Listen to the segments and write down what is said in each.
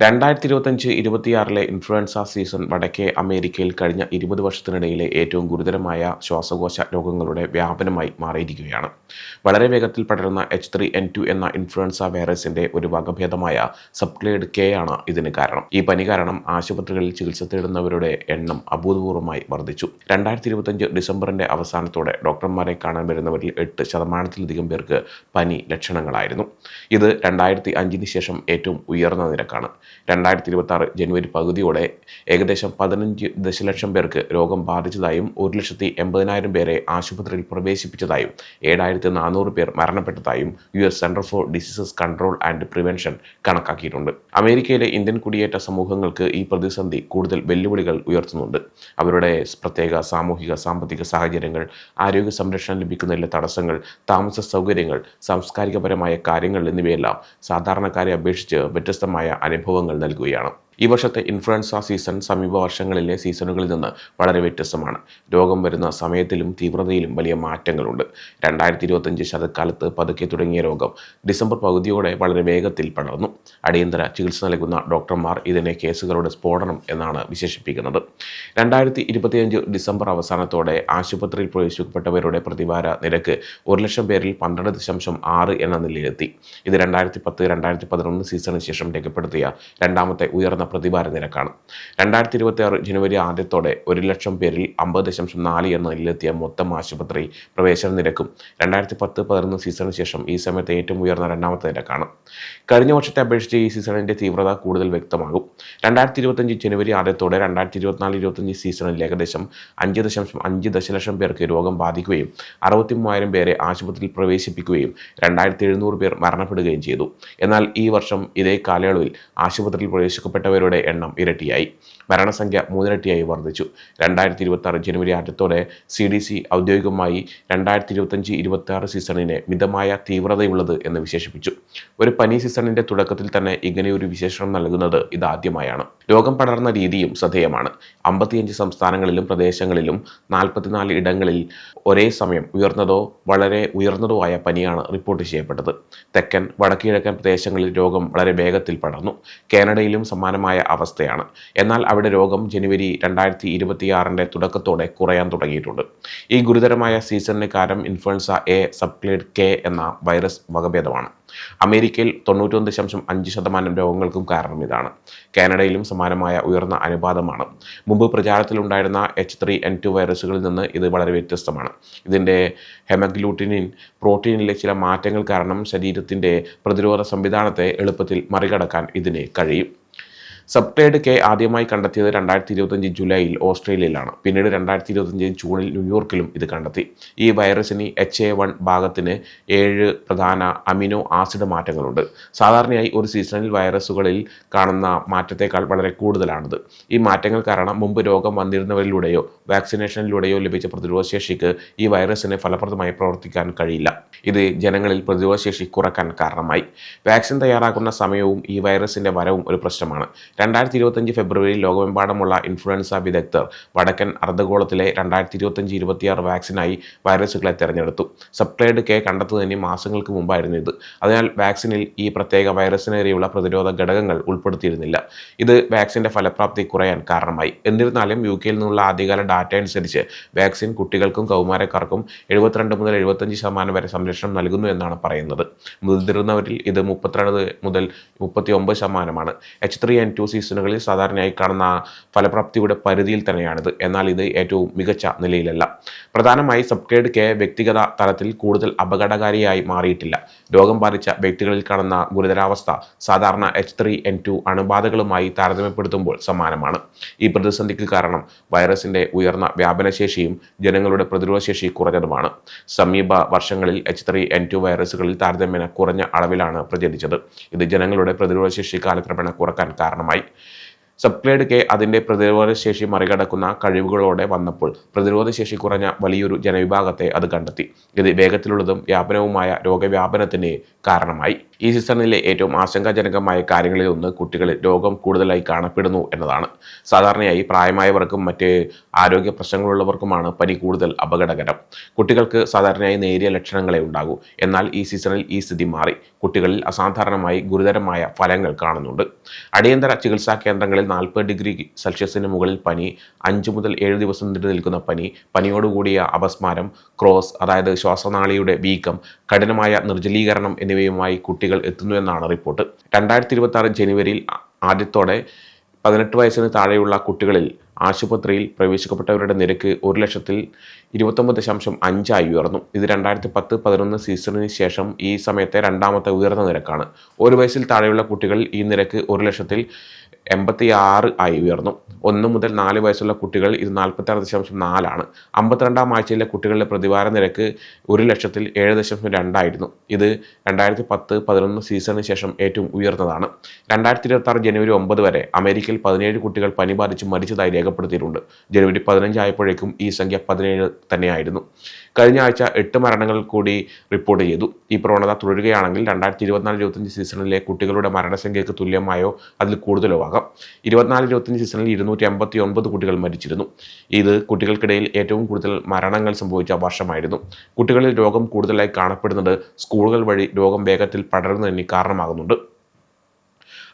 രണ്ടായിരത്തി ഇരുപത്തഞ്ച് ഇരുപത്തിയാറിലെ ഇൻഫ്ലുവൻസ സീസൺ വടക്കേ അമേരിക്കയിൽ കഴിഞ്ഞ ഇരുപത് വർഷത്തിനിടയിലെ ഏറ്റവും ഗുരുതരമായ ശ്വാസകോശ രോഗങ്ങളുടെ വ്യാപനമായി മാറിയിരിക്കുകയാണ്. വളരെ വേഗത്തിൽ പടരുന്ന എച്ച് ത്രീ എൻ ടു എന്ന ഇൻഫ്ലുവൻസ വൈറസിന്റെ ഒരു വകഭേദമായ സബ്ക്ലേഡ് കെ ആണ് ഇതിന് കാരണം. ഈ പനി കാരണം ആശുപത്രികളിൽ ചികിത്സ തേടുന്നവരുടെ എണ്ണം അഭൂതപൂർവമായി വർദ്ധിച്ചു. രണ്ടായിരത്തി ഇരുപത്തഞ്ച് ഡിസംബറിന്റെ അവസാനത്തോടെ ഡോക്ടർമാരെ കാണാൻ വരുന്നവരിൽ എട്ട് ശതമാനത്തിലധികം പേർക്ക് പനി ലക്ഷണങ്ങളായിരുന്നു. ഇത് രണ്ടായിരത്തി അഞ്ചിന് ശേഷം ഏറ്റവും ഉയർന്ന നിരക്കാണ്. രണ്ടായിരത്തി ഇരുപത്തി ആറ് ജനുവരി പകുതിയോടെ ഏകദേശം പതിനഞ്ച് ദശലക്ഷം പേർക്ക് രോഗം ബാധിച്ചതായും ഒരു ലക്ഷത്തി എൺപതിനായിരം പേരെ ആശുപത്രിയിൽ പ്രവേശിപ്പിച്ചതായും ഏഴായിരത്തി നാനൂറ് പേർ മരണപ്പെട്ടതായും U S Center for Diseases Control and Prevention കണക്കാക്കിയിട്ടുണ്ട്. അമേരിക്കയിലെ ഇന്ത്യൻ കുടിയേറ്റ സമൂഹങ്ങൾക്ക് ഈ പ്രതിസന്ധി കൂടുതൽ വെല്ലുവിളികൾ ഉയർത്തുന്നുണ്ട്. അവരുടെ പ്രത്യേക സാമൂഹിക സാമ്പത്തിക സാഹചര്യങ്ങൾ ആരോഗ്യ സംരക്ഷണം ലഭിക്കുന്നതിലെ തടസ്സങ്ങൾ താമസ സൗകര്യങ്ങൾ സാംസ്കാരികപരമായ കാര്യങ്ങൾ എന്നിവയെല്ലാം സാധാരണക്കാരെ അപേക്ഷിച്ച് വ്യത്യസ്തമായ അനുഭവങ്ങൾ നൽകുകയാണ് ഈ വർഷത്തെ ഇൻഫ്ലുവൻസ സീസൺ സമീപ വർഷങ്ങളിലെ സീസണുകളിൽ നിന്ന് വളരെ വ്യത്യസ്തമാണ്. രോഗം വരുന്ന സമയത്തിലും തീവ്രതയിലും വലിയ മാറ്റങ്ങളുണ്ട്. രണ്ടായിരത്തി ഇരുപത്തഞ്ച് ശതക്കാലത്ത് പതുക്കെ തുടങ്ങിയ രോഗം ഡിസംബർ പകുതിയോടെ വളരെ വേഗത്തിൽ പടർന്നു. അടിയന്തര ചികിത്സ നൽകുന്ന ഡോക്ടർമാർ ഇതിനെ കേസുകളുടെ സ്ഫോടനം എന്നാണ് വിശേഷിപ്പിക്കുന്നത്. രണ്ടായിരത്തി ഇരുപത്തിയഞ്ച് ഡിസംബർ അവസാനത്തോടെ ആശുപത്രിയിൽ പ്രവേശിക്കപ്പെട്ടവരുടെ പ്രതിവാര നിരക്ക് ഒരു ലക്ഷം പേരിൽ പന്ത്രണ്ട് ദശാംശം ആറ് എന്ന നിലയിലെത്തി. ഇത് രണ്ടായിരത്തി പത്ത് രണ്ടായിരത്തി പതിനൊന്ന് സീസണിന് ശേഷം രേഖപ്പെടുത്തിയ രണ്ടാമത്തെ ഉയർന്ന പ്രതിവാര നിരക്കാണ്. രണ്ടായിരത്തി ഇരുപത്തി ആറ് ജനുവരി ആദ്യത്തോടെ ഒരു ലക്ഷം പേരിൽ അമ്പത് ദശാംശം നാല് എന്ന നിലയിലെത്തിയ മൊത്തം ആശുപത്രി പ്രവേശന നിരക്കും രണ്ടായിരത്തി പത്ത് പതിനൊന്ന് സീസണിന് ശേഷം ഈ സമയത്ത് ഏറ്റവും ഉയർന്ന രണ്ടാമത്തെ നിരക്കാണ്. കഴിഞ്ഞ വർഷത്തെ അപേക്ഷിച്ച് ഈ സീസണിന്റെ തീവ്രത കൂടുതൽ വ്യക്തമാകും. രണ്ടായിരത്തി ഇരുപത്തഞ്ച് ജനുവരി ആദ്യത്തോടെ രണ്ടായിരത്തി ഇരുപത്തിനാല് ഇരുപത്തഞ്ച് സീസണിൽ ഏകദേശം അഞ്ച് ദശാംശം അഞ്ച് ദശലക്ഷം പേർക്ക് രോഗം ബാധിക്കുകയും അറുപത്തി മൂവായിരം പേരെ ആശുപത്രിയിൽ പ്രവേശിപ്പിക്കുകയും രണ്ടായിരത്തി എഴുന്നൂറ് പേർ മരണപ്പെടുകയും ചെയ്തു. എന്നാൽ ഈ വർഷം ഇതേ കാലയളവിൽ ആശുപത്രിയിൽ പ്രവേശിക്കപ്പെട്ടവരുടെ എണ്ണം ഇരട്ടിയായി. മരണസംഖ്യ മൂന്നിരട്ടിയായി വർദ്ധിച്ചു. രണ്ടായിരത്തി ഇരുപത്തി ജനുവരി ആറ്റത്തോടെ സി ഡി സി ഔദ്യോഗികമായി രണ്ടായിരത്തി ഇരുപത്തഞ്ച് ഇരുപത്തി ആറ് സീസണിനെ മിതമായ തീവ്രതയുള്ളത് എന്ന് വിശേഷിപ്പിച്ചു. ഒരു പനി സീസണിന്റെ തുടക്കത്തിൽ തന്നെ ഇങ്ങനെയൊരു വിശേഷണം നൽകുന്നത് ഇതാദ്യമായാണ്. രോഗം പടർന്ന രീതിയും ശ്രദ്ധേയമാണ്. അമ്പത്തിയഞ്ച് സംസ്ഥാനങ്ങളിലും പ്രദേശങ്ങളിലും നാൽപ്പത്തിനാല് ഇടങ്ങളിൽ ഒരേ സമയം ഉയർന്നതോ വളരെ ഉയർന്നതോ ആയ പനിയാണ് റിപ്പോർട്ട് ചെയ്യപ്പെട്ടത്. തെക്കൻ വടക്കിഴക്കൻ പ്രദേശങ്ങളിൽ രോഗം വളരെ വേഗത്തിൽ പടർന്നു. കാനഡയിലും സമാനമായ അവസ്ഥയാണ്. എന്നാൽ അവിടെ രോഗം ജനുവരി രണ്ടായിരത്തി ഇരുപത്തിയാറിന്റെ തുടക്കത്തോടെ കുറയാൻ തുടങ്ങിയിട്ടുണ്ട്. ഈ ഗുരുതരമായ സീസണിന് കാരണം ഇൻഫ്ലുവൻസ എ സബ്ക്ലേഡ് കെ എന്ന വൈറസ് വകഭേദമാണ്. അമേരിക്കയിൽ തൊണ്ണൂറ്റൊന്ന് ദശാംശം അഞ്ച് ശതമാനം രോഗങ്ങൾക്കും കാരണം ഇതാണ്. കാനഡയിലും സമാനമായ ഉയർന്ന അനുപാതമാണ്. മുമ്പ് പ്രചാരത്തിലുണ്ടായിരുന്ന എച്ച് ത്രീ എൻ ടു വൈറസുകളിൽ നിന്ന് ഇത് വളരെ വ്യത്യസ്തമാണ്. ഇതിന്റെ ഹെമഗ്ലൂട്ടിനിൻ പ്രോട്ടീനിലെ ചില മാറ്റങ്ങൾ കാരണം ശരീരത്തിന്റെ പ്രതിരോധ സംവിധാനത്തെ എളുപ്പത്തിൽ മറികടക്കാൻ ഇതിന് കഴിയും. സബ്ക്ലേഡ് കെ ആദ്യമായി കണ്ടെത്തിയത് രണ്ടായിരത്തി ഇരുപത്തഞ്ച് ജൂലൈയിൽ ഓസ്ട്രേലിയയിലാണ്. പിന്നീട് രണ്ടായിരത്തി ഇരുപത്തഞ്ച് ജൂണിൽ ന്യൂയോർക്കിലും ഇത് കണ്ടെത്തി. ഈ വൈറസിന് എച്ച് എ വൺ ഭാഗത്തിന് ഏഴ് പ്രധാന അമിനോ ആസിഡ് മാറ്റങ്ങളുണ്ട്. സാധാരണയായി ഒരു സീസണിൽ വൈറസുകളിൽ കാണുന്ന മാറ്റത്തേക്കാൾ വളരെ കൂടുതലാണിത്. ഈ മാറ്റങ്ങൾ കാരണം മുമ്പ് രോഗം വന്നിരുന്നവരിലൂടെയോ വാക്സിനേഷനിലൂടെയോ ലഭിച്ച പ്രതിരോധശേഷിക്ക് ഈ വൈറസിനെ ഫലപ്രദമായി പ്രവർത്തിക്കാൻ കഴിയില്ല. ഇത് ജനങ്ങളിൽ പ്രതിരോധശേഷി കുറയ്ക്കാൻ കാരണമായി. വാക്സിൻ തയ്യാറാക്കുന്ന സമയവും ഈ വൈറസിന്റെ വരവും ഒരു പ്രശ്നമാണ്. രണ്ടായിരത്തി ഇരുപത്തഞ്ച് ഫെബ്രുവരിയിൽ ലോകമെമ്പാടുമുള്ള ഇൻഫ്ലുവൻസ വിദഗ്ധർ വടക്കൻ അർദ്ധഗോളത്തിലെ രണ്ടായിരത്തി ഇരുപത്തഞ്ച് ഇരുപത്തിയാറ് വാക്സിനായി വൈറസുകളെ തിരഞ്ഞെടുത്തു. സപ്ലൈഡ് കെ കണ്ടെത്തുന്നതിന് മാസങ്ങൾക്ക് മുമ്പായിരുന്നു ഇത്. അതിനാൽ വാക്സിനിൽ ഈ പ്രത്യേക വൈറസിനെതിരെയുള്ള പ്രതിരോധ ഘടകങ്ങൾ ഉൾപ്പെടുത്തിയിരുന്നില്ല. ഇത് വാക്സിന്റെ ഫലപ്രാപ്തി കുറയാൻ കാരണമായി. എന്നിരുന്നാലും യു കെയിൽ നിന്നുള്ള ആദ്യകാല ഡാറ്റ അനുസരിച്ച് വാക്സിൻ കുട്ടികൾക്കും കൗമാരക്കാർക്കും എഴുപത്തിരണ്ട് മുതൽ എഴുപത്തഞ്ച് ശതമാനം വരെ സംരക്ഷണം നൽകുന്നു എന്നാണ് പറയുന്നത്. മുതിർന്നവരിൽ ഇത് മുപ്പത്തിരണ്ട് മുതൽ മുപ്പത്തി ഒമ്പത് ശതമാനമാണ്. എച്ച് ത്രീ ആൻഡ് ടു സീസണുകളിൽ സാധാരണയായി കാണുന്ന ഫലപ്രാപ്തിയുടെ പരിധിയിൽ തന്നെയാണിത്. എന്നാൽ ഇത് ഏറ്റവും മികച്ച നിലയിലല്ല. പ്രധാനമായി സബ്ഗ്രേഡ് കെ വ്യക്തിഗത തലത്തിൽ കൂടുതൽ അപകടകാരിയായി മാറിയിട്ടില്ല. രോഗം ബാധിച്ച വ്യക്തികളിൽ കാണുന്ന ഗുരുതരാവസ്ഥ സാധാരണ എച്ച് ത്രീ എൻ ടു അണുബാധകളുമായി താരതമ്യപ്പെടുത്തുമ്പോൾ സമാനമാണ്. ഈ പ്രതിസന്ധിക്ക് കാരണം വൈറസിന്റെ ഉയർന്ന വ്യാപനശേഷിയും ജനങ്ങളുടെ പ്രതിരോധശേഷി കുറഞ്ഞതുമാണ്. സമീപ വർഷങ്ങളിൽ എച്ച് ത്രീ എൻ ടു വൈറസുകളിൽ താരതമ്യേന കുറഞ്ഞ അളവിലാണ് പ്രചരിച്ചത്. ഇത് ജനങ്ങളുടെ പ്രതിരോധശേഷി കാലക്രമേണ കുറയ്ക്കാൻ കാരണമായി. right? സബ്ക്ലേഡ് കെ അതിന്റെ പ്രതിരോധശേഷി മറികടക്കുന്ന കഴിവുകളോടെ വന്നപ്പോൾ പ്രതിരോധശേഷി കുറഞ്ഞ വലിയൊരു ജനവിഭാഗത്തെ അത് കണ്ടെത്തി. ഇത് വേഗത്തിലുള്ളതും വ്യാപനവുമായ രോഗവ്യാപനത്തിന് കാരണമായി. ഈ സീസണിലെ ഏറ്റവും ആശങ്കാജനകമായ കാര്യങ്ങളിൽ ഒന്ന് കുട്ടികളിൽ രോഗം കൂടുതലായി കാണപ്പെടുന്നു എന്നതാണ്. സാധാരണയായി പ്രായമായവർക്കും മറ്റ് ആരോഗ്യ പ്രശ്നങ്ങളുള്ളവർക്കുമാണ് പനി കൂടുതൽ അപകടകരം. കുട്ടികൾക്ക് സാധാരണയായി നേരിയ ലക്ഷണങ്ങളെ ഉണ്ടാകൂ. എന്നാൽ ഈ സീസണിൽ ഈ സ്ഥിതി മാറി. കുട്ടികളിൽ അസാധാരണമായി ഗുരുതരമായ ഫലങ്ങൾ കാണുന്നുണ്ട്. അടിയന്തര ചികിത്സാ കേന്ദ്രങ്ങളിൽ നാൽപ്പത് ഡിഗ്രി സെൽഷ്യസിന് മുകളിൽ പനി അഞ്ച് മുതൽ ഏഴ് ദിവസം നീണ്ടു നിൽക്കുന്ന പനി പനിയോടുകൂടിയ അപസ്മാരം ക്രോസ് അതായത് ശ്വാസനാളിയുടെ വീക്കം കഠിനമായ നിർജലീകരണം എന്നിവയുമായി കുട്ടികൾ എത്തുന്നുവെന്നാണ് റിപ്പോർട്ട്. രണ്ടായിരത്തി ഇരുപത്തി ജനുവരിയിൽ ആദ്യത്തോടെ പതിനെട്ട് വയസ്സിന് താഴെയുള്ള കുട്ടികളിൽ ആശുപത്രിയിൽ പ്രവേശിക്കപ്പെട്ടവരുടെ നിരക്ക് ഒരു ലക്ഷത്തിൽ ഇരുപത്തൊമ്പത് ദശാംശം അഞ്ചായി ഉയർന്നു. ഇത് രണ്ടായിരത്തി പത്ത് പതിനൊന്ന് സീസണിന് ശേഷം ഈ സമയത്തെ രണ്ടാമത്തെ ഉയർന്ന നിരക്കാണ്. ഒരു വയസ്സിൽ താഴെയുള്ള കുട്ടികളിൽ ഈ നിരക്ക് ഒരു ലക്ഷത്തിൽ എൺപത്തി ആറ് ആയി ഉയർന്നു. ഒന്ന് മുതൽ നാല് വയസ്സുള്ള കുട്ടികൾ ഇത് നാൽപ്പത്തി ആറ് ദശാംശം നാലാണ്. അമ്പത്തിരണ്ടാം ആഴ്ചയിലെ കുട്ടികളുടെ പ്രതിവാര നിരക്ക് ഒരു ലക്ഷത്തിൽ ഏഴ് ദശാംശം രണ്ടായിരുന്നു. ഇത് രണ്ടായിരത്തി പത്ത് പതിനൊന്ന് സീസണിന് ശേഷം ഏറ്റവും ഉയർന്നതാണ്. രണ്ടായിരത്തി ഇരുപത്തി ആറ് ജനുവരി ഒമ്പത് വരെ അമേരിക്കയിൽ പതിനേഴ് കുട്ടികൾ പനി ബാധിച്ച് മരിച്ചതായി രേഖപ്പെടുത്തിയിട്ടുണ്ട്. ജനുവരി പതിനഞ്ചായപ്പോഴേക്കും ഈ സംഖ്യ പതിനേഴ് തന്നെയായിരുന്നു. കഴിഞ്ഞ ആഴ്ച എട്ട് മരണങ്ങൾ കൂടി റിപ്പോർട്ട് ചെയ്തു. ഈ പ്രവണത തുടരുകയാണെങ്കിൽ രണ്ടായിരത്തി ഇരുപത്തിനാല് ഇരുപത്തഞ്ച് സീസണിലെ കുട്ടികളുടെ മരണസംഖ്യയ്ക്ക് തുല്യമായോ അതിൽ കൂടുതലോ ആകാം. ഇരുപത്തിനാല് ഇരുപത്തഞ്ച് സീസണിൽ ഇരുന്നൂറ്റി അമ്പത്തി ഒൻപത് കുട്ടികൾ മരിച്ചിരുന്നു. ഇത് കുട്ടികൾക്കിടയിൽ ഏറ്റവും കൂടുതൽ മരണങ്ങൾ സംഭവിച്ച വർഷമായിരുന്നു. കുട്ടികളിൽ രോഗം കൂടുതലായി കാണപ്പെടുന്നത് സ്കൂളുകൾ വഴി രോഗം വേഗത്തിൽ പടരുന്നതിന് കാരണമാകുന്നുണ്ട്.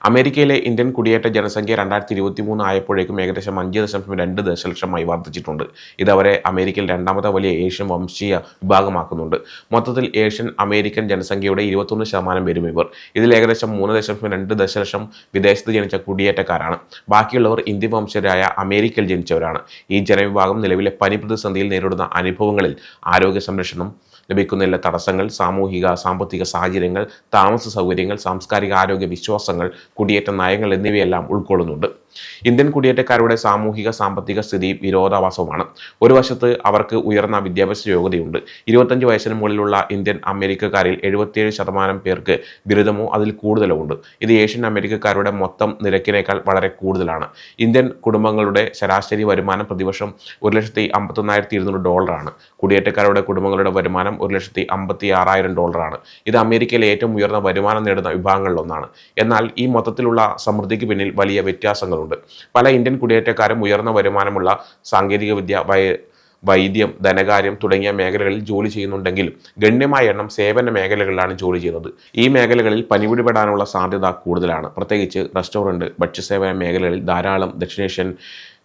അമേരിക്കയിലെ ഇന്ത്യൻ കുടിയേറ്റ ജനസംഖ്യ രണ്ടായിരത്തി ഇരുപത്തി മൂന്ന് ആയപ്പോഴേക്കും ഏകദേശം അഞ്ച് ദശാംശം രണ്ട് ദശലക്ഷമായി വർദ്ധിച്ചിട്ടുണ്ട്. ഇത് അവരെ അമേരിക്കയിൽ രണ്ടാമത്തെ വലിയ ഏഷ്യൻ വംശീയ വിഭാഗമാക്കുന്നുണ്ട്. മൊത്തത്തിൽ ഏഷ്യൻ അമേരിക്കൻ ജനസംഖ്യയുടെ ഇരുപത്തൊന്ന് ശതമാനം വരും ഇവർ. ഇതിൽ ഏകദേശം മൂന്ന് ദശാംശം രണ്ട് ദശലക്ഷം വിദേശത്ത് ജനിച്ച കുടിയേറ്റക്കാരാണ്. ബാക്കിയുള്ളവർ ഇന്ത്യൻ വംശജരായ അമേരിക്കയിൽ ജനിച്ചവരാണ്. ഈ ജനവിഭാഗം നിലവിലെ പനി പ്രതിസന്ധിയിൽ നേരിടുന്ന അനുഭവങ്ങളിൽ ആരോഗ്യ സംരക്ഷണം ലഭിക്കുന്നതിലെ തടസ്സങ്ങൾ സാമൂഹിക സാമ്പത്തിക സാഹചര്യങ്ങൾ താമസ സൗകര്യങ്ങൾ സാംസ്കാരിക ആരോഗ്യ വിശ്വാസങ്ങൾ കുടിയേറ്റ നയങ്ങൾ എന്നിവയെല്ലാം ഉൾക്കൊള്ളുന്നുണ്ട്. ഇന്ത്യൻ കുടിയേറ്റക്കാരുടെ സാമൂഹിക സാമ്പത്തിക സ്ഥിതി വിരോധാഭാസവുമാണ്. ഒരു വശത്ത് അവർക്ക് ഉയർന്ന വിദ്യാഭ്യാസ യോഗ്യതയുണ്ട്. ഇരുപത്തഞ്ച് വയസ്സിന് മുകളിലുള്ള ഇന്ത്യൻ അമേരിക്കക്കാരിൽ എഴുപത്തിയേഴ് ശതമാനം പേർക്ക് ബിരുദമോ അതിൽ കൂടുതലോ ഉണ്ട്. ഇത് ഏഷ്യൻ അമേരിക്കക്കാരുടെ മൊത്തം നിരക്കിനേക്കാൾ വളരെ കൂടുതലാണ്. ഇന്ത്യൻ കുടുംബങ്ങളുടെ ശരാശരി വരുമാനം പ്രതിവർഷം ഒരു ലക്ഷത്തി അമ്പത്തൊന്നായിരത്തി ഇരുന്നൂറ് ഡോളറാണ്. കുടിയേറ്റക്കാരുടെ കുടുംബങ്ങളുടെ വരുമാനം ഒരു ലക്ഷത്തി അമ്പത്തി ആറായിരം ഡോളറാണ്. ഇത് അമേരിക്കയിലെ ഏറ്റവും ഉയർന്ന വരുമാനം നേടുന്ന വിഭാഗങ്ങളിലൊന്നാണ്. എന്നാൽ ഈ മൊത്തത്തിലുള്ള സമൃദ്ധിക്ക് പിന്നിൽ വലിയ വ്യത്യാസങ്ങളുണ്ട്. പല ഇന്ത്യൻ കുടിയേറ്റക്കാരും ഉയർന്ന വരുമാനമുള്ള സാങ്കേതികവിദ്യ വൈ വൈദ്യം ധനകാര്യം തുടങ്ങിയ മേഖലകളിൽ ജോലി ചെയ്യുന്നുണ്ടെങ്കിലും ഗണ്യമായ എണ്ണം സേവന മേഖലകളിലാണ് ജോലി ചെയ്യുന്നത്. ഈ മേഖലകളിൽ പനിപിടിപെടാനുള്ള സാധ്യത കൂടുതലാണ്. പ്രത്യേകിച്ച് റെസ്റ്റോറന്റ് ഭക്ഷ്യസേവന മേഖലകളിൽ ധാരാളം ദക്ഷിണേഷ്യൻ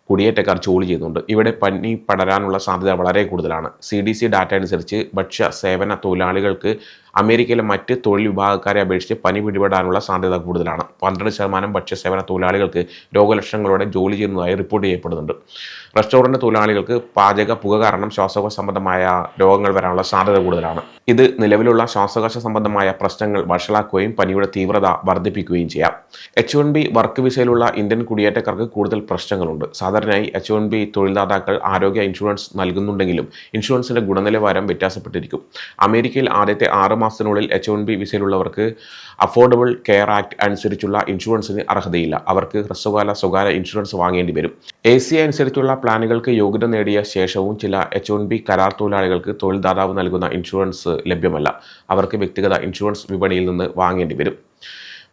കുടിയേറ്റക്കാർ ജോലി ചെയ്യുന്നുണ്ട്. ഇവിടെ പനി പടരാനുള്ള സാധ്യത വളരെ കൂടുതലാണ്. സി ഡി സി ഡാറ്റ അനുസരിച്ച് ഭക്ഷ്യ സേവന തൊഴിലാളികൾക്ക് അമേരിക്കയിലെ മറ്റ് തൊഴിൽ വിഭാഗക്കാരെ അപേക്ഷിച്ച് പനി പിടിപെടാനുള്ള സാധ്യത കൂടുതലാണ്. പന്ത്രണ്ട് ശതമാനം ഭക്ഷ്യസേവന തൊഴിലാളികൾക്ക് രോഗലക്ഷണങ്ങളോടെ ജോലി ചെയ്യുന്നതായി റിപ്പോർട്ട് ചെയ്യപ്പെടുന്നുണ്ട്. റെസ്റ്റോറന്റ് തൊഴിലാളികൾക്ക് പാചക പുക കാരണം ശ്വാസകോശ സംബന്ധമായ രോഗങ്ങൾ വരാനുള്ള സാധ്യത കൂടുതലാണ്. ഇത് നിലവിലുള്ള ശ്വാസകോശ സംബന്ധമായ പ്രശ്നങ്ങൾ വഷളാക്കുകയും പനിയുടെ തീവ്രത വർദ്ധിപ്പിക്കുകയും ചെയ്യാം. എച്ച് വൺ ബി വർക്ക് വിസയിലുള്ള ഇന്ത്യൻ കുടിയേറ്റക്കാർക്ക് കൂടുതൽ പ്രശ്നങ്ങളുണ്ട്. സാധാരണയായി എച്ച് വൺ ബി തൊഴിൽദാതാക്കൾ ആരോഗ്യ ഇൻഷുറൻസ് നൽകുന്നുണ്ടെങ്കിലും ഇൻഷുറൻസിന്റെ ഗുണനിലവാരം വ്യത്യാസപ്പെട്ടിരിക്കും. അമേരിക്കയിൽ ആദ്യത്തെ ആറ് മാസത്തിനുള്ളിൽ എച്ച് വൺ ബി വിസയിലുള്ളവർക്ക് അഫോർഡബിൾ കെയർ ആക്ട് അനുസരിച്ചുള്ള ഇൻഷുറൻസിന് അർഹതയില്ല. അവർക്ക് ഹ്രസ്വകാല സ്വകാര്യ ഇൻഷുറൻസ് വാങ്ങേണ്ടി വരും. എ സി അനുസരിച്ചുള്ള പ്ലാനുകൾക്ക് യോഗ്യത നേടിയ ശേഷവും ചില എച്ച് വൺ ബി കരാർ തൊഴിലാളികൾക്ക് തൊഴിൽദാതാവ് നൽകുന്ന ഇൻഷുറൻസ് ലഭ്യമല്ല. അവർക്ക് വ്യക്തിഗത ഇൻഷുറൻസ് വിപണിയിൽ നിന്ന് വാങ്ങേണ്ടി വരും.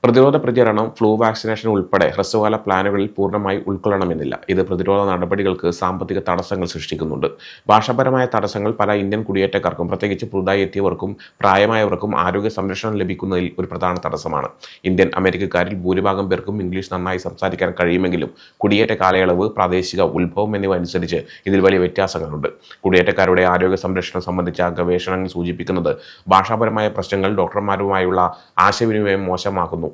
പ്രതിരോധ പ്രചരണം ഫ്ലൂ വാക്സിനേഷൻ ഉൾപ്പെടെ ഹ്രസ്വകാല പ്ലാനുകളിൽ പൂർണമായി ഉൾക്കൊള്ളണമെന്നില്ല. ഇത് പ്രതിരോധ നടപടികൾക്ക് സാമ്പത്തിക തടസ്സങ്ങൾ സൃഷ്ടിക്കുന്നുണ്ട്. ഭാഷാപരമായ തടസ്സങ്ങൾ പല ഇന്ത്യൻ കുടിയേറ്റക്കാർക്കും പ്രത്യേകിച്ച് പുതുതായി എത്തിയവർക്കും പ്രായമായവർക്കും ആരോഗ്യ സംരക്ഷണം ലഭിക്കുന്നതിൽ ഒരു പ്രധാന തടസ്സമാണ്. ഇന്ത്യൻ അമേരിക്കക്കാരിൽ ഭൂരിഭാഗം പേർക്കും ഇംഗ്ലീഷ് നന്നായി സംസാരിക്കാൻ കഴിയുമെങ്കിലും കുടിയേറ്റ കാലയളവ് പ്രാദേശിക ഉത്ഭവം എന്നിവ അനുസരിച്ച് ഇതിൽ വലിയ വ്യത്യാസങ്ങളുണ്ട്. കുടിയേറ്റക്കാരുടെ ആരോഗ്യ സംരക്ഷണം സംബന്ധിച്ച ഗവേഷണങ്ങൾ സൂചിപ്പിക്കുന്നത് ഭാഷാപരമായ പ്രശ്നങ്ങൾ ഡോക്ടർമാരുമായുള്ള ആശയവിനിമയം മോശമാക്കുന്നു.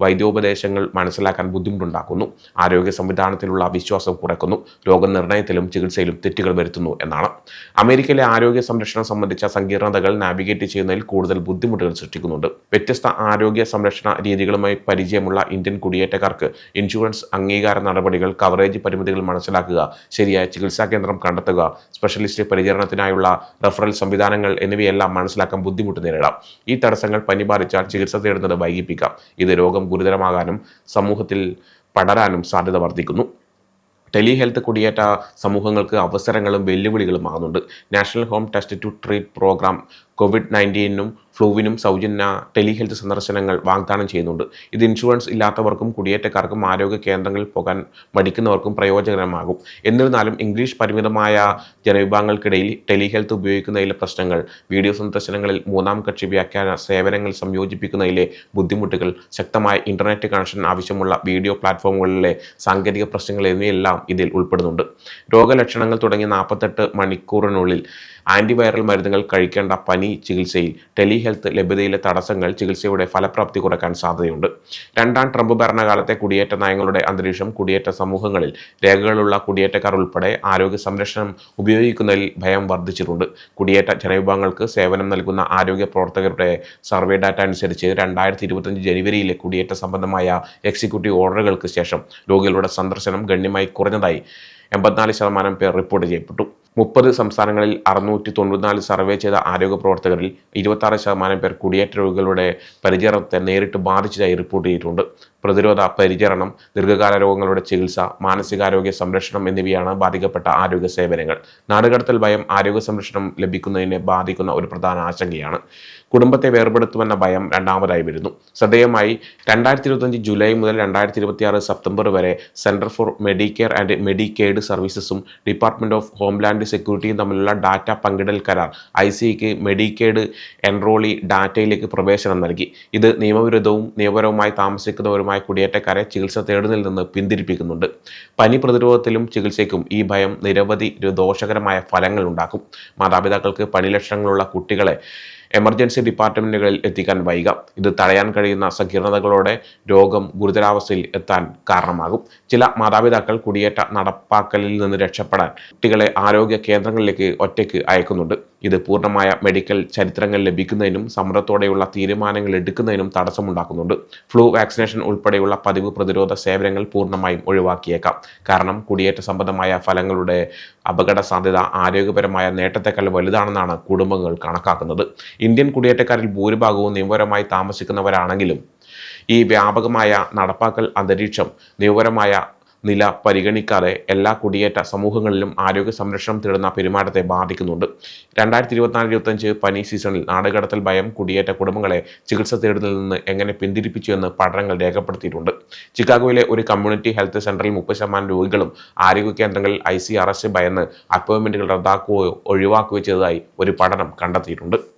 വൈദ്യോപദേശങ്ങൾ മനസ്സിലാക്കാൻ ബുദ്ധിമുട്ടുണ്ടാക്കുന്നു. ആരോഗ്യ സംവിധാനത്തിലുള്ള വിശ്വാസം കുറയ്ക്കുന്നു രോഗനിർണയത്തിലും ചികിത്സയിലും തെറ്റുകൾ വരുത്തുന്നു എന്നാണ്. അമേരിക്കയിലെ ആരോഗ്യ സംരക്ഷണം സംബന്ധിച്ച സങ്കീർണതകൾ നാവിഗേറ്റ് ചെയ്യുന്നതിൽ കൂടുതൽ ബുദ്ധിമുട്ടുകൾ സൃഷ്ടിക്കുന്നുണ്ട്. വ്യത്യസ്ത ആരോഗ്യ സംരക്ഷണ രീതികളുമായി പരിചയമുള്ള ഇന്ത്യൻ കുടിയേറ്റക്കാർക്ക് ഇൻഷുറൻസ് അംഗീകാര നടപടികൾ കവറേജ് പരിമിതികൾ മനസ്സിലാക്കുക ശരിയായ ചികിത്സാ കേന്ദ്രം കണ്ടെത്തുക സ്പെഷ്യലിസ്റ്റ് പരിചരണത്തിനായുള്ള റഫറൽ സംവിധാനങ്ങൾ എന്നിവയെല്ലാം മനസ്സിലാക്കാൻ ബുദ്ധിമുട്ട് നേരിടാം. ഈ തടസ്സങ്ങൾ പനി ബാധിച്ചാൽ ചികിത്സ തേടുന്നത് വൈകിപ്പിക്കാം. ഇത് രോഗം ഗുരുതരമാകാനും സമൂഹത്തിൽ പടരാനും സാധ്യത വർദ്ധിക്കുന്നു. ടെലിഹെൽത്ത് കുടിയേറ്റ സമൂഹങ്ങൾക്ക് അവസരങ്ങളും വെല്ലുവിളികളും ആകുന്നുണ്ട്. National home test to treat programme covid നയന്റീനും ഫ്ലൂവിനും സൗജന്യ ടെലിഹെൽത്ത് സന്ദർശനങ്ങൾ വാഗ്ദാനം ചെയ്യുന്നുണ്ട്. ഇത് ഇൻഷുറൻസ് ഇല്ലാത്തവർക്കും കുടിയേറ്റക്കാർക്കും ആരോഗ്യ കേന്ദ്രങ്ങളിൽ പോകാൻ മടിക്കുന്നവർക്കും പ്രയോജനകരമാകും. എന്നിരുന്നാലും ഇംഗ്ലീഷ് പരിമിതമായ ജനവിഭാഗങ്ങൾക്കിടയിൽ ടെലിഹെൽത്ത് ഉപയോഗിക്കുന്നതിലെ പ്രശ്നങ്ങൾ വീഡിയോ സന്ദർശനങ്ങളിൽ മൂന്നാം കക്ഷി വ്യാഖ്യാന സേവനങ്ങൾ സംയോജിപ്പിക്കുന്നതിലെ ബുദ്ധിമുട്ടുകൾ ശക്തമായ ഇന്റർനെറ്റ് കണക്ഷൻ ആവശ്യമുള്ള വീഡിയോ പ്ലാറ്റ്ഫോമുകളിലെ സാങ്കേതിക പ്രശ്നങ്ങൾ എന്നിവയെല്ലാം ഇതിൽ ഉൾപ്പെടുന്നുണ്ട്. രോഗലക്ഷണങ്ങൾ തുടങ്ങി നാൽപ്പത്തെട്ട് മണിക്കൂറിനുള്ളിൽ ആന്റിവൈറൽ മരുന്നുകൾ കഴിക്കേണ്ട പനി ചികിത്സയിൽ ടെലിഹെൽത്ത് ലഭ്യതയിലെ തടസ്സങ്ങൾ ചികിത്സയുടെ ഫലപ്രാപ്തി കുറയ്ക്കാൻ സാധ്യതയുണ്ട്. രണ്ടാം ട്രംപ് ഭരണകാലത്തെ കുടിയേറ്റ നയങ്ങളുടെ അന്തരീക്ഷം കുടിയേറ്റ സമൂഹങ്ങളിൽ രേഖകളുള്ള കുടിയേറ്റക്കാർ ഉൾപ്പെടെ ആരോഗ്യ സംരക്ഷണം ഉപയോഗിക്കുന്നതിൽ ഭയം വർദ്ധിച്ചിട്ടുണ്ട്. കുടിയേറ്റ ജനവിഭാഗങ്ങൾക്ക് സേവനം നൽകുന്ന ആരോഗ്യ പ്രവർത്തകരുടെ സർവേ ഡാറ്റ അനുസരിച്ച് രണ്ടായിരത്തി ഇരുപത്തഞ്ച് ജനുവരിയിലെ കുടിയേറ്റ സംബന്ധമായ എക്സിക്യൂട്ടീവ് ഓർഡറുകൾക്ക് ശേഷം രോഗികളുടെ സന്ദർശനം ഗണ്യമായി കുറഞ്ഞതായി എൺപത്തിനാല് ശതമാനം പേർ റിപ്പോർട്ട് ചെയ്യപ്പെട്ടു. മുപ്പത് സംസ്ഥാനങ്ങളിൽ അറുന്നൂറ്റി തൊണ്ണൂറ്റിനാല് സർവേ ചെയ്ത ആരോഗ്യ പ്രവർത്തകരിൽ ഇരുപത്താറ് ശതമാനം പേർ കുടിയേറ്റ രോഗികളുടെ പരിചരണത്തെ നേരിട്ട് ബാധിച്ചതായി റിപ്പോർട്ട് ചെയ്തിട്ടുണ്ട്. പ്രതിരോധ പരിചരണം ദീർഘകാല രോഗങ്ങളുടെ ചികിത്സ മാനസികാരോഗ്യ സംരക്ഷണം എന്നിവയാണ് ബാധിക്കപ്പെട്ട ആരോഗ്യ സേവനങ്ങൾ. നാടുകടത്തൽ ഭയം ആരോഗ്യ സംരക്ഷണം ലഭിക്കുന്നതിനെ ബാധിക്കുന്ന ഒരു പ്രധാന ആശങ്കയാണ്. കുടുംബത്തെ വേർപെടുത്തുമെന്ന ഭയം രണ്ടാമതായി വരുന്നു. ശ്രദ്ധേയമായി രണ്ടായിരത്തി ഇരുപത്തഞ്ച് ജൂലൈ മുതൽ രണ്ടായിരത്തി ഇരുപത്തിയാറ് സെപ്റ്റംബർ വരെ centre for Medicare and Medicaid സർവീസസും department of homeland സെക്യൂരിറ്റിയും തമ്മിലുള്ള ഡാറ്റ പങ്കിടൽ കരാർ ഐ സിക്ക് മെഡിക്കെയ്ഡ് എൻറോളി ഡാറ്റയിലേക്ക് പ്രവേശനം നൽകി. ഇത് നിയമവിരുദ്ധവും നിയമപരവുമായി താമസിക്കുന്നവരുമായ കുടിയേറ്റക്കാരെ ചികിത്സ തേടുന്നതിൽ നിന്ന് പിന്തിരിപ്പിക്കുന്നുണ്ട്. പനി പ്രതിരോധത്തിലും ചികിത്സയ്ക്കും ഈ ഭയം നിരവധി ദോഷകരമായ ഫലങ്ങൾ ഉണ്ടാക്കും. മാതാപിതാക്കൾക്ക് പനി ലക്ഷണങ്ങളുള്ള കുട്ടികളെ എമർജൻസി ഡിപ്പാർട്ട്മെന്റുകളിൽ എത്തിക്കാൻ വൈകുക ഇത് തടയാൻ കഴിയുന്ന സങ്കീർണതകളോടെ രോഗം ഗുരുതരാവസ്ഥയിൽ എത്താൻ കാരണമാകും. ചില മാതാപിതാക്കൾ കുടിയേറ്റ നടപ്പാക്കലിൽ നിന്ന് രക്ഷപ്പെടാൻ കുട്ടികളെ ആരോഗ്യ കേന്ദ്രങ്ങളിലേക്ക് ഒറ്റയ്ക്ക് അയക്കുന്നുണ്ട്. ഇത് പൂർണമായ മെഡിക്കൽ ചരിത്രങ്ങൾ ലഭിക്കുന്നതിനും സമരത്തോടെയുള്ള തീരുമാനങ്ങൾ എടുക്കുന്നതിനും തടസ്സമുണ്ടാക്കുന്നുണ്ട്. ഫ്ലൂ വാക്സിനേഷൻ ഉൾപ്പെടെയുള്ള പതിവ് പ്രതിരോധ സേവനങ്ങൾ പൂർണമായും ഒഴിവാക്കിയേക്കാം. കാരണം കുടിയേറ്റ സംബന്ധമായ ഫലങ്ങളുടെ അപകട സാധ്യത ആരോഗ്യപരമായ നേട്ടത്തെക്കാൾ വലുതാണെന്നാണ് കുടുംബങ്ങൾ കണക്കാക്കുന്നത്. ഇന്ത്യൻ കുടിയേറ്റക്കാരിൽ ഭൂരിഭാഗവും നിയമപരമായി താമസിക്കുന്നവരാണെങ്കിലും ഈ വ്യാപകമായ നടപ്പാക്കൽ അന്തരീക്ഷം നിയമപരമായ നില പരിഗണിക്കാതെ എല്ലാ കുടിയേറ്റ സമൂഹങ്ങളിലും ആരോഗ്യ സംരക്ഷണം തേടുന്ന പെരുമാറ്റത്തെ ബാധിക്കുന്നുണ്ട്. രണ്ടായിരത്തി ഇരുപത്തിനാല് ഇരുപത്തഞ്ച് പനി സീസണിൽ നാടുകടത്തൽ ഭയം കുടിയേറ്റ കുടുംബങ്ങളെ ചികിത്സ തേടുന്നതിൽ നിന്ന് എങ്ങനെ പിന്തിരിപ്പിച്ചു എന്ന് പഠനങ്ങൾ രേഖപ്പെടുത്തിയിട്ടുണ്ട്. ചിക്കാഗോയിലെ ഒരു കമ്മ്യൂണിറ്റി ഹെൽത്ത് സെന്ററിൽ മുപ്പത് ശതമാനം രോഗികളും ആരോഗ്യ കേന്ദ്രങ്ങളിൽ ഐ സി ആർ എസ് ഭയന്ന് അപ്പോയിന്റ്മെന്റുകൾ റദ്ദാക്കുകയോ ഒഴിവാക്കുകയോ ചെയ്തതായി ഒരു പഠനം കണ്ടെത്തിയിട്ടുണ്ട്.